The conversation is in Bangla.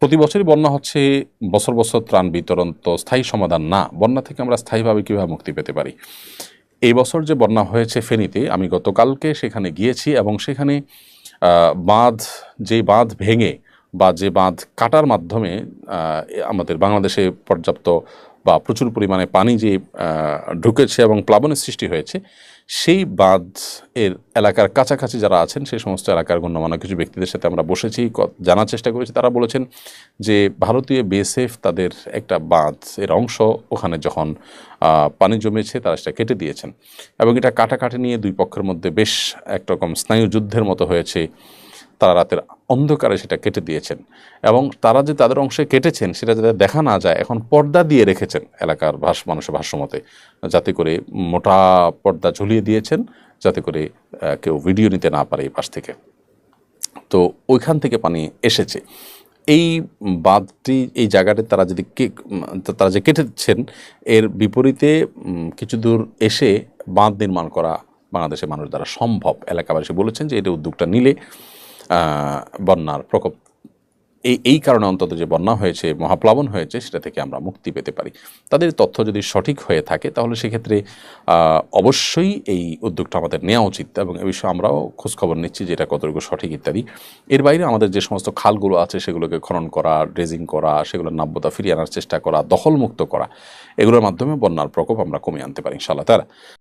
প্রতি বছরই বন্যা হচ্ছে, বছর বছর ত্রাণ বিতরণ তো স্থায়ী সমাধান না। বন্যা থেকে আমরা স্থায়ীভাবে কীভাবে মুক্তি পেতে পারি? এই বছর যে বন্যা হয়েছে ফেনীতে, আমি গতকালকে সেখানে গিয়েছি এবং সেখানে বাঁধ যে বাঁধ ভেঙে বা যে বাঁধ কাটার মাধ্যমে আমাদের বাংলাদেশে পর্যাপ্ত বা প্রচুর পরিমাণে পানি যে ঢুকেছে এবং প্লাবনের সৃষ্টি হয়েছে, সেই বাঁধ এর এলাকার কাছাকাছি যারা আছেন, সেই সমস্ত এলাকার গণ্যমান্য কিছু ব্যক্তিদের সাথে আমরা বসেছি জানার চেষ্টা করেছি। তারা বলেছেন যে, ভারতীয় বিএসএফ তাদের একটা বাঁধ এর অংশ ওখানে যখন পানি জমেছে, তারা সেটা কেটে দিয়েছেন। এবং এটা কাটাকাটি নিয়ে দুই পক্ষের মধ্যে বেশ একরকম স্নায়ু যুদ্ধের মতো হয়েছে। তারা রাতের অন্ধকারে সেটা কেটে দিয়েছেন এবং তারা যে তাদের অংশে কেটেছেন সেটা যাতে দেখা না যায়, এখন পর্দা দিয়ে রেখেছেন এলাকার ভাষ, মানুষের ভাষ্যমতে। যাতে করে মোটা পর্দা ঝুলিয়ে দিয়েছেন, যাতে করে কেউ ভিডিও নিতে না পারে এই পাশ থেকে। তো ওইখান থেকে পানি এসেছে। এই বাঁধটি, এই জায়গাটি তারা যদি তারা যে কেটেছেন, এর বিপরীতে কিছু দূর এসে বাঁধ নির্মাণ করা বাংলাদেশের মানুষ দ্বারা সম্ভব। এলাকাবাসী বলেছেন যে এটা উদ্যোগটা নিলে বন্যার প্রকোপ। এই এই কারণে অন্তত যে বন্যা হয়েছে, মহাপ্লাবন হয়েছে, সেটা থেকে আমরা মুক্তি পেতে পারি। তাদের তথ্য যদি সঠিক হয়ে থাকে, তাহলে সেক্ষেত্রে অবশ্যই এই উদ্যোগটা আমাদের নেওয়া উচিত এবং এ বিষয়ে আমরাও খোঁজখবর নিচ্ছি যে এটা কতটুকু সঠিক ইত্যাদি। এর বাইরে আমাদের যে সমস্ত খালগুলো আছে, সেগুলোকে খনন করা, ড্রেজিং করা, সেগুলোর নাব্যতা ফিরিয়ে আনার চেষ্টা করা, দখলমুক্ত করা, এগুলোর মাধ্যমে বন্যার প্রকোপ আমরা কমিয়ে আনতে পারি, ইনশাআল্লাহ তারা